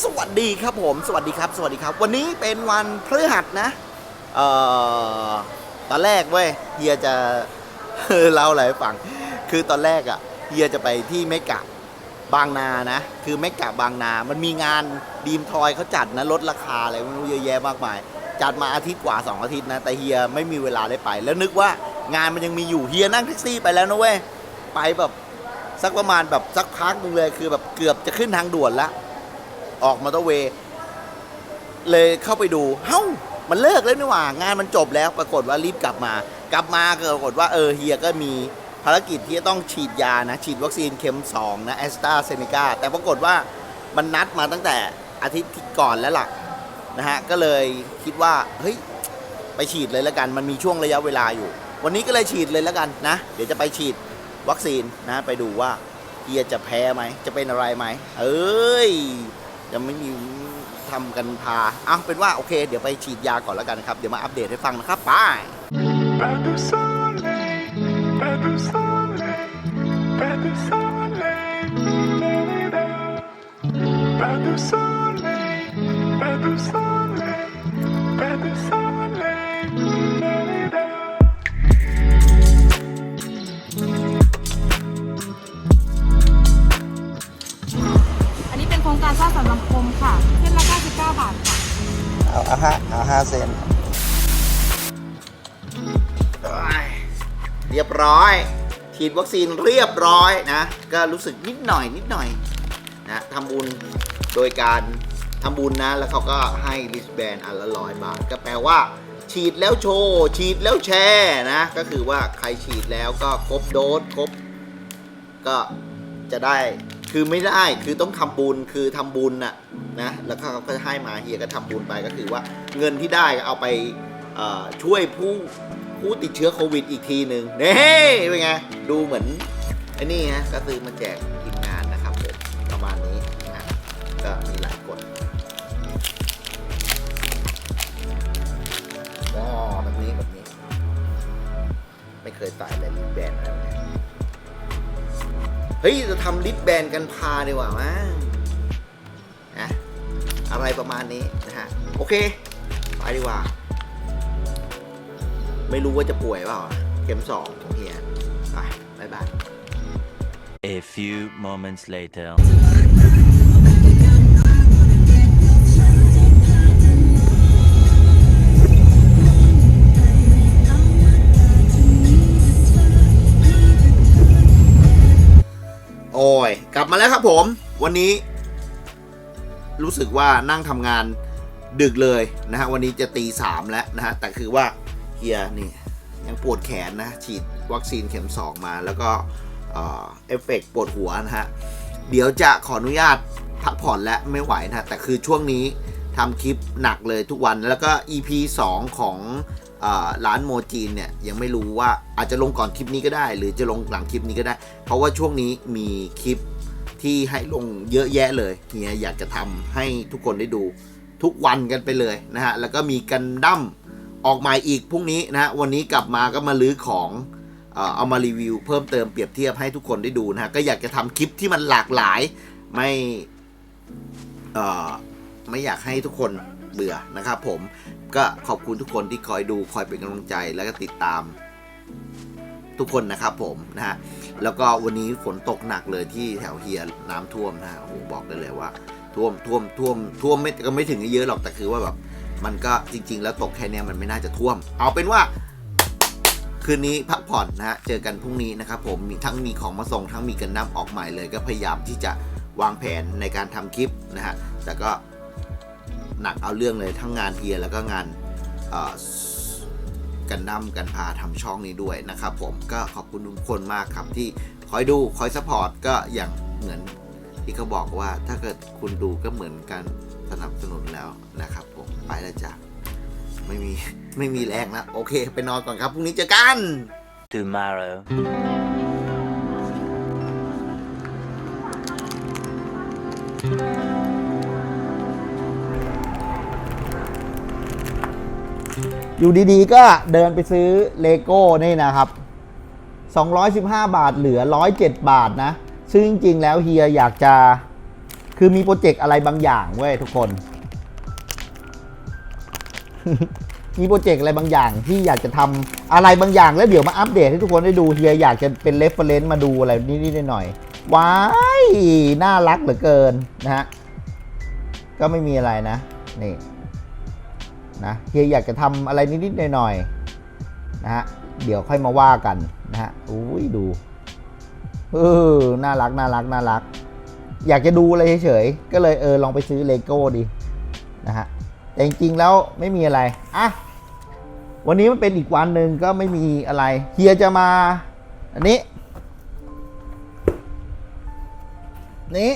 สวัสดีครับผม สวัสดีครับ สวัสดีครับ วันนี้เป็นวันพฤหัสนะ เอ่อ ตอนแรกเว้ยเฮียจะเล่าอะไรให้ฟัง คือตอนแรกอะ่ะเฮียจะไปที่เมกะบางนานะ คือเมกะบางนา มันมีงานดีมทอยเขาจัดนะลดราคาอะไรไม่รู้เยอะแยะมากมาย จัดมาอาทิตย์กว่า 2 อาทิตย์นะ แต่เฮียไม่มีเวลาได้ไป แล้วนึกว่างานมันยังมีอยู่เฮียนั่งแท็กซี่ไปแล้วนะเว้ย ไปแบบสักประมาณแบบสักพักหนึ่งเลย คือแบบเกือบจะขึ้นทางด่วนละ ออกมอเตอร์เวย์เลยเข้าไปดู เฮ้า มันเลิกแล้วนี่หว่า งานมันจบแล้ว ปรากฏว่ารีบกลับมา กลับมาก็ปรากฏว่าเออเฮียก็มีภารกิจที่จะต้องฉีดยานะ ฉีดวัคซีนเข็ม 2 นะแอสตราเซเนกาแต่ปรากฏว่ามันนัดมาตั้งแต่อาทิตย์ก่อนแล้วล่ะนะฮะ ก็เลยคิดว่า เฮ้ย ไปฉีดเลยแล้วกัน มันมีช่วงระยะเวลาอยู่ วันนี้ก็เลยฉีดเลยแล้วกันนะ เดี๋ยวจะไปฉีดวัคซีนนะ ไปดูว่าเฮียจะแพ้ไหม จะเป็นอะไรไหม เอ้ย จะไม่มีทำกันพาเอาเป็นว่าโอเค เดี๋ยวไปฉีดยาก่อนแล้วกันนะครับ เดี๋ยวมาอัปเดตให้ฟังนะครับไป Pas de soleil, pas de soleil, pas de soleil, la-la-la. pas de soleil, pas de soleil, pas de soleil, ค์สังคมค่ะเส้นละ99บาทค่ะเอาเอาห้าเอาห้าเซนเรียบร้อย ฉีดวัคซีนเรียบร้อยนะ ก็รู้สึกนิดหน่อยนิดหน่อยนะทำบุญโดยการทำบุญนะ แล้วเขาก็ให้ลิสแบนอันละร้อยบาท ก็แปลว่า ฉีดแล้วโชว์ ฉีดแล้วแชร์นะ ก็คือว่าใครฉีดแล้วก็ครบโดสครบก็จะได้ คือไม่ได้คือต้องทำบุญคือทำบุญน่ะนะแล้วเขาก็ให้มาเฮียก็ทำบุญไปก็คือว่าเงินที่ได้ก็เอาไปช่วยผู้ผู้ติดเชื้อโควิดอีกทีหนึ่งเน่เป็นไงดูเหมือนไอ้นี่ฮะก็ซื้อมาแจกทีมงานนะครับผมประมาณนี้นะก็มีหลายคนอ๋อแบบนี้แบบนี้ ไม่เคยใส่อะไรลิปแบนด์อะไร เฮ้ยจะทำลิปแบนกันพาดีกว่ามั้งนะอะไรประมาณนี้นะฮะโอเคไปดีกว่า ไม่รู้ว่าจะป่วยเปล่าเข็มสองเฮียไปบายบาย A few moments later. ครับผมวันนี้ รู้สึกว่านั่งทำงานดึกเลยนะฮะวันนี้จะตีสามแล้วนะฮะแต่คือว่าเฮียนี่ยังปวดแขนนะฉีดวัคซีนเข็ม 2 มาแล้วก็เอฟเฟกต์ปวดหัวนะฮะเดี๋ยวจะขออนุญาตพักผ่อนและไม่ไหวนะฮะแต่คือช่วงนี้ทำคลิปหนักเลยทุกวันแล้วก็ EP 2 ของเออร้านโมจีนเนี่ยยังไม่รู้ว่าอาจจะลงก่อนคลิปนี้ก็ได้ หรือจะลงหลังคลิปนี้ก็ได้ เพราะว่าช่วงนี้มีคลิป ที่ให้ลงเยอะแยะเลยเฮียอยากจะทำให้ทุกคนได้ดูทุกวันกันไปเลยนะฮะ แล้วก็มีกันดั้มออกใหม่อีกพรุ่งนี้นะฮะ วันนี้กลับมาก็มาลื้อของเอามารีวิวเพิ่มเติมเปรียบเทียบให้ทุกคนได้ดูนะฮะ ก็อยากจะทำคลิปที่มันหลากหลายไม่ไม่อยากให้ทุกคนเบื่อนะครับผมก็ขอบคุณทุกคนที่คอยดูคอยเป็นกำลังใจแล้วก็ติดตาม ทุกคนนะครับผมนะฮะแล้วก็วันนี้ฝนตกหนักเลยที่แถวเฮียน้ำท่วมนะฮะโอ้โหบอกได้เลยว่า ท่วมท่วมท่วมท่วมไม่ก็ไม่ถึงเยอะหรอกแต่คือว่าแบบมันก็จริง ๆ แล้วตกแค่นี้มันไม่น่าจะท่วม เอาเป็นว่า คืนนี้พักผ่อนนะฮะเจอกันพรุ่งนี้นะครับผมมีทั้งมีของมาส่งทั้งมีกันน้ำออกใหม่เลย ก็พยายามที่จะวางแผนในการทำคลิปนะฮะแต่ก็หนักเอาเรื่องเลยทั้งงานเฮียแล้วก็งานเอ่อ กันน้ำกันพาทำช่องนี้ด้วยนะครับผมก็ขอบคุณทุกคนมากครับที่คอยดูคอยสปอร์ตก็อย่างเหมือนที่เขาบอกว่าถ้าเกิดคุณดูก็เหมือนการสนับสนุนแล้วนะครับผมไปแล้วจ้ะไม่มีไม่มีแรงแล้วโอเคไปนอนก่อนครับพรุ่งนี้เจอกัน Tomorrow. อยู่ดีๆ ก็เดินไปซื้อเลโก้นี่นะครับ 215 บาทเหลือ 107 บาทนะ ซึ่งจริงๆ แล้วเฮียอยากจะ คือมีโปรเจกต์อะไรบางอย่างเว้ยทุกคน มีโปรเจกต์อะไรบางอย่างที่อยากจะทำอะไรบางอย่าง แล้วเดี๋ยวมาอัปเดตให้ทุกคนได้ดูเฮียอยากจะเป็นเรฟเฟรนซ์มาดูอะไรนิดๆหน่อยๆว้าย น่ารักเหลือเกินนะฮะ ก็ไม่มีอะไรนะ นี่ นะเฮียอยากจะทำอะไรนิดๆหน่อยๆนะฮะเดี๋ยวค่อยมาว่ากันนะฮะอุ้ยดูเออน่ารักน่ารักน่ารัก อยากจะดูอะไรเฉยๆก็เลยเออลองไปซื้อเลโก้ดีนะฮะแต่จริงๆแล้วไม่มีอะไรอะวันนี้มันเป็นอีกวันหนึ่งก็ไม่มีอะไรเฮียจะมาอันนี้นี้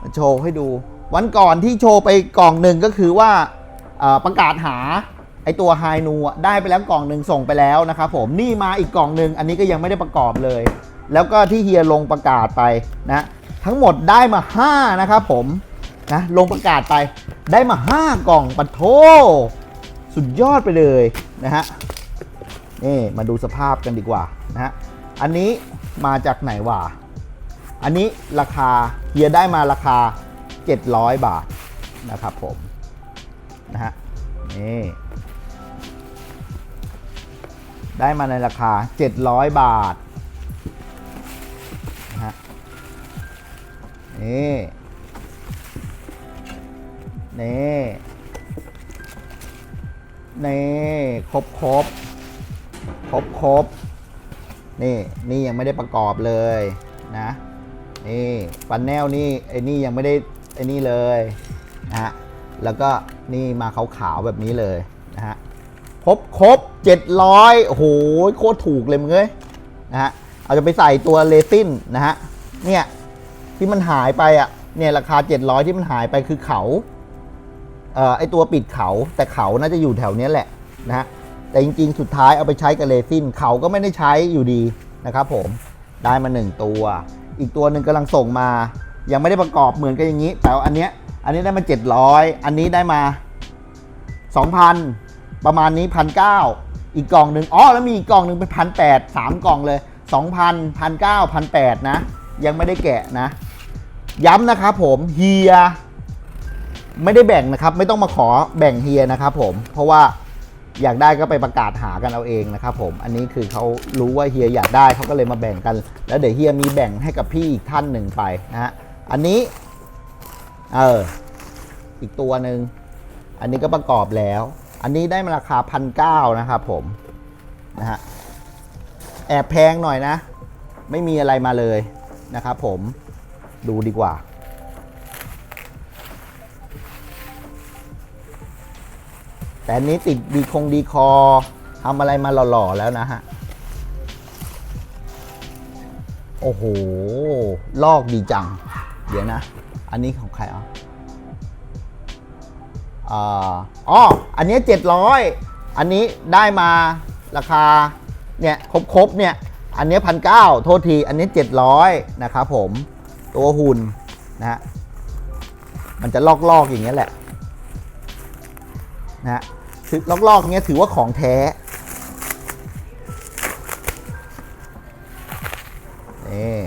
มาโชว์ให้ดู วันก่อนที่โชว์ไปกล่องหนึ่งก็คือว่าประกาศหาไอตัวไฮนูได้ไปแล้วกล่องหนึ่งส่งไปแล้วนะครับผมนี่มาอีกกล่องหนึ่งอันนี้ก็ยังไม่ได้ประกอบเลย แล้วก็ที่เฮียลงประกาศไปนะทั้งหมดได้มา 5 นะครับผมนะลงประกาศไปได้มา 5 กล่องปัโทสุดยอดไปเลยนะฮะนี่มาดูสภาพกันดีกว่านะฮะอันนี้มาจากไหนวะอันนี้ราคาเฮียได้มาราคา 700 บาทนะครับผมนะฮะนี่ได้มาในราคา 700 บาทนะฮะนี่นี่นี่ครบครบครบครบนี่นี่ยังไม่ได้ประกอบเลยนะนี่ฟันแนลนี่ไอ้นี่ยังไม่ได้ ไอ้นี่เลยนะฮะแล้วก็นี่มาขาวๆแบบนี้เลยนะฮะครบครบ700โอ้โหโคตรถูกเลยมึงเอ้ยนะฮะเอาจะไปใส่ตัวเลซินนะฮะเนี่ยที่มันหายไปอะเนี่ยราคา 700 ที่มันหายไปคือเขาเอ่อไอตัวปิดเขาแต่เขาน่าจะอยู่แถวนี้แหละนะฮะแต่จริงๆ สุดท้ายเอาไปใช้กับเลซินเขาก็ไม่ได้ใช้อยู่ดีนะครับผมได้มา 1 ตัว อีกตัวหนึ่งกำลังส่งมา ยังไม่ได้ประกอบเหมือนกันอย่างนี้ แต่ว่าอันเนี้ยอันนี้ได้มา 700 อันนี้ได้มา 2,000 ประมาณนี้พันเอีกกล่องหนึ่งอ๋อแล้วมีอีกกล่องหนึ่งเป็นพันแปดสามกล่องเลย 2,000 1 9 0 0 1 8นะ ยังไม่ได้แกะนะ ย้ำนะครับผมเฮียไม่ได้แบ่งนะครับ ไม่ต้องมาขอแบ่งเฮียนะครับผมเพราะว่าอยากได้ก็ไปประกาศหากันเอาเองนะครับผมอันนี้คือเขารู้ว่าเฮียอยากได้เขาก็เลยมาแบ่งกัน แล้วเดี๋ยวเฮียมีแบ่งให้กับพี่อีกท่านหนึ่งไปนะฮะ อันนี้ เออ อีกตัวหนึ่ง อันนี้ก็ประกอบแล้ว อันนี้ได้มาราคาพันเนะครับผม นะฮะ แอบแพงหน่อยนะ ไม่มีอะไรมาเลยนะครับผม ดูดีกว่า แต่อันนี้ติดดีคงดีคอทำอะไรมาหล่อๆแล้วนะฮะโอ้โห ลอกดีจัง เดี๋ยวนะ อันนี้ของใครอะอ่าอ๋อ อันนี้ 700 อันนี้ได้มาราคา เนี่ย ครบๆเนี่ย อันนี้พันเโทษที อันนี้ 700 นะครับผม ตัวหุ่นนะฮะ มันจะลอกๆอย่างเงี้ยแหละ นะฮะถือลอกๆเงี้ยถือว่าของแท้นี่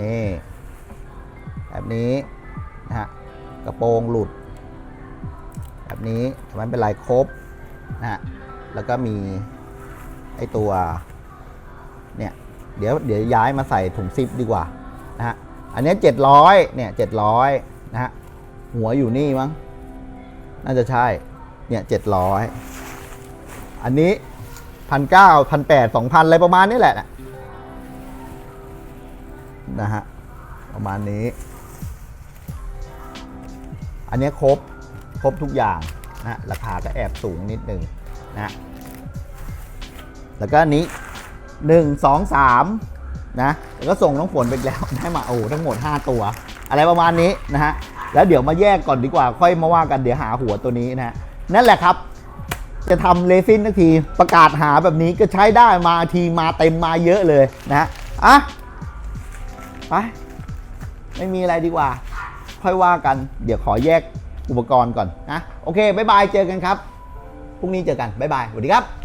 นี่แบบนี้นะฮะกระโปรงหลุด แบบนี้แต่มันเป็นลายครบนะฮะแล้วก็มีไอตัวเนี่ยเดี๋ยวเดี๋ยวย้ายมาใส่ถุงซิปดีกว่านะฮะอันนี้700เนี่ย700นะฮะหัวอยู่นี่มั้งน่าจะใช่เนี่ย700อันนี้พันเก้าพันแปดสองพันอะไรประมาณนี้แหละ นะฮะ ประมาณนี้ อันนี้ครบ ครบทุกอย่างนะราคาก็แอบสูงนิดหนึ่งนะแล้วก็อันนี้ 1 2 3นะแล้วก็ส่งน้องฝนไปแล้วได้มาโอ้ทั้งหมด 5 ตัว อะไรประมาณนี้นะฮะแล้วเดี๋ยวมาแยกก่อนดีกว่า ค่อยมาว่ากันเดี๋ยวหาหัวตัวนี้นะนั่นแหละครับ จะทำเลซินทักทีประกาศหาแบบนี้ก็ใช้ได้มาทีมาเต็มมาเยอะเลยนะฮะอะ ไปไม่มีอะไรดีกว่า ค่อยว่ากัน เดี๋ยวขอแยกอุปกรณ์ก่อนนะ โอเค บ๊ายบาย เจอกันครับ พรุ่งนี้เจอกัน บ๊ายบาย สวัสดีครับ